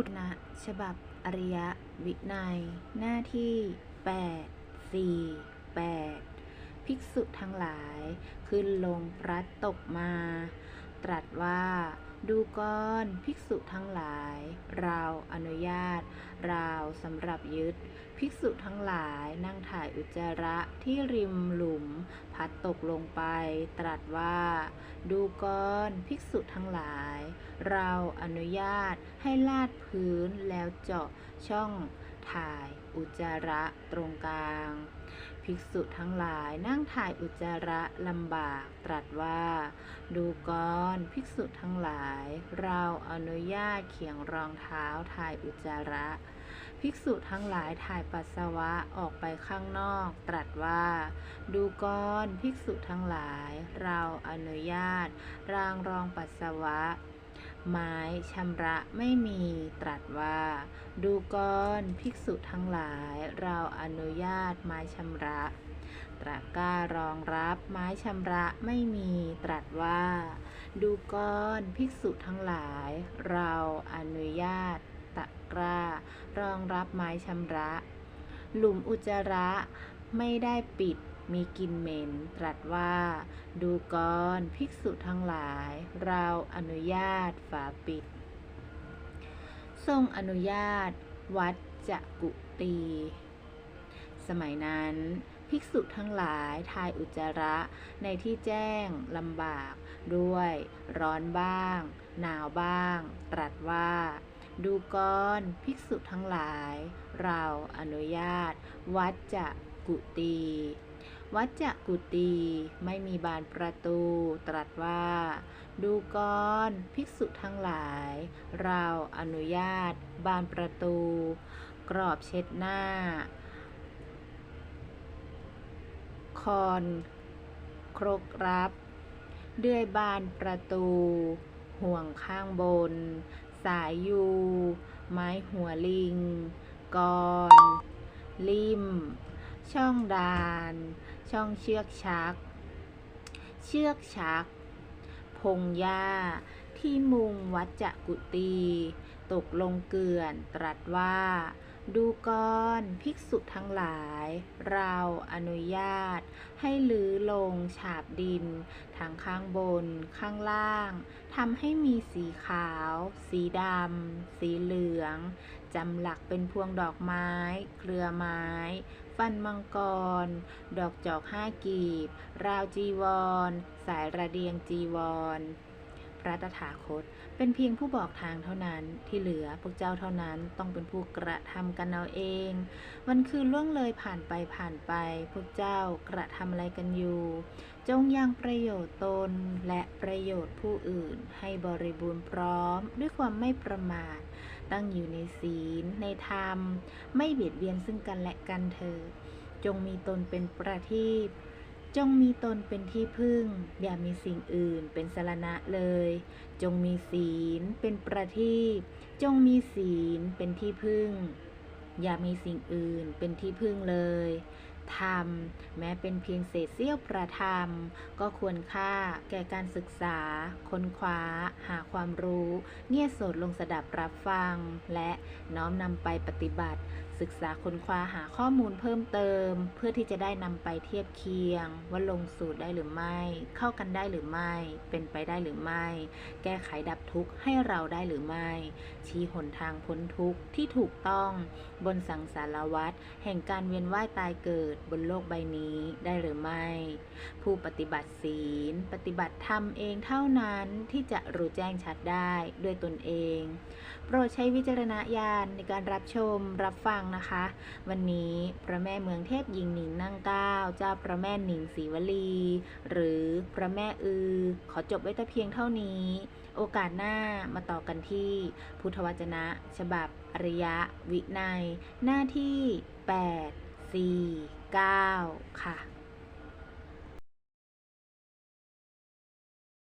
พุทธนะฉบับอริยวินัย หน้าที่ 8 4 8 ภิกษุทั้งหลาย ขึ้นลงพระตกมา ตรัสว่า ดูก่อนภิกษุทั้งหลาย เราอนุญาต เราสำหรับยึด ภิกษุทั้งหลายนั่งถ่ายอุจจาระที่ริมหลุม พัดตกลงไป ตรัสว่า ดูก่อนภิกษุทั้งหลาย เราอนุญาตให้ลาดพื้นแล้วเจาะช่อง ถ่ายอุจจาระตรงกลาง ภิกษุทั้งหลายนั่งถ่ายอุจจาระลำบากตรัสว่า ดูก่อนภิกษุทั้งหลาย เราอนุญาตเขียงรองเท้าถ่ายอุจจาระ ภิกษุทั้งหลายถ่ายปัสสาวะออกไปข้างนอก ตรัสว่า ดูก่อนภิกษุทั้งหลาย เราอนุญาตรางรองปัสสาวะ ไม้ชำระไม่มีตรัสว่า ดูก่อนภิกษุทั้งหลาย เราอนุญาตไม้ชำระตะกร้ารองรับไม้ชำระไม่มีตรัสว่า ดูก่อนภิกษุทั้งหลาย เราอนุญาตตะกร้ารองรับไม้ชำระ หลุมอุจจาระไม่ได้ปิด มีกลิ่นเหม็น ตรัสว่า ดูก่อนภิกษุทั้งหลาย เราอนุญาตฝาปิด ทรงอนุญาต วัดจักุตี สมัยนั้นภิกษุทั้งหลายทายอุจจาระในที่แจ้งลำบากด้วย ร้อนบ้าง หนาวบ้าง ตรัสว่า ดูก่อนภิกษุทั้งหลาย เราอนุญาต วัดจักุตี วัดจักุตีไม่มีบานประตู ตรัสว่า ดูก่อนภิกษุทั้งหลาย เราอนุญาต บานประตู กรอบเช็ดหน้า คอนครกรับเดือยบานประตู ห่วงข้างบน สายยู ไม้หัวลิงกอนลิมช่องดาน ช่องเชือกชัก เชือกชัก พงหญ้า ที่มุงวัดจักุตีตกลงเกลื่อนตรัสว่า ดูก่อนภิกษุทั้งหลาย เราอนุญาต ให้ลื้อลงฉาบดินทั้งข้างบน ข้างล่างทำให้มีสีขาว สีดำ สีเหลืองจำหลักเป็นพวงดอกไม้ เครือไม้ ฟันมังกร ดอกจอกห้ากีบ ราวจีวร สายระเดียงจีวร ระตถาคต เป็นเพียงผู้บอกทางเท่านั้นที่เหลือพวกเจ้าเท่านั้นต้องเป็นผู้กระทำกันเอาเอง วันคืนล่วงเลยผ่านไปผ่านไป พวกเจ้ากระทำอะไรกันอยู่ จงยังประโยชน์ตนและประโยชน์ผู้อื่น ให้บริบูรณ์พร้อม ด้วยความไม่ประมาทตั้งอยู่ในศีล ในธรรม ไม่เบียดเบียนซึ่งกันและกันเถิดจงมีตนเป็นประทีป จงมีตนเป็นที่พึ่ง อย่ามีสิ่งอื่นเป็นสรณะเลย จงมีศีลเป็นประทีปจงมีศีลเป็นที่พึ่ง อย่ามีสิ่งอื่นเป็นที่พึ่งเลย ธรรม แม้เป็นเพียงเศษเสี้ยวประธรรม ก็ควรค่าแก่การศึกษา ค้นคว้า หาความรู้ เงี่ยโสดลงสดับรับฟัง และน้อมนำไปปฏิบัติศึกษาค้นคว้าหาข้อมูลเพิ่มเติม เพื่อที่จะได้นำไปเทียบเคียง ว่าลงสูตรได้หรือไม่ เข้ากันได้หรือไม่ เป็นไปได้หรือไม่ แก้ไขดับทุกข์ให้เราได้หรือไม่ ชี้หนทางพ้นทุกข์ที่ถูกต้อง บนสังสารวัฏแห่งการเวียนว่ายตายเกิดบนโลกใบนี้ได้หรือไม่ ผู้ปฏิบัติศีล ปฏิบัติธรรมเองเท่านั้นที่จะรู้แจ้งชัดได้ด้วยตนเอง โปรดใช้วิจารณญาณในการรับชมรับฟังนะคะ วันนี้พระแม่เมืองเทพหญิงหนิงนั่งเก้าเจ้าพระแม่หนิงศรีวลี หรือพระแม่อือ ขอจบไว้แต่เพียงเท่านี้ โอกาสหน้ามาต่อกันที่ พุทธวจนะ ฉบับอริยวินัย หน้าที่ 8 4 9 ค่ะ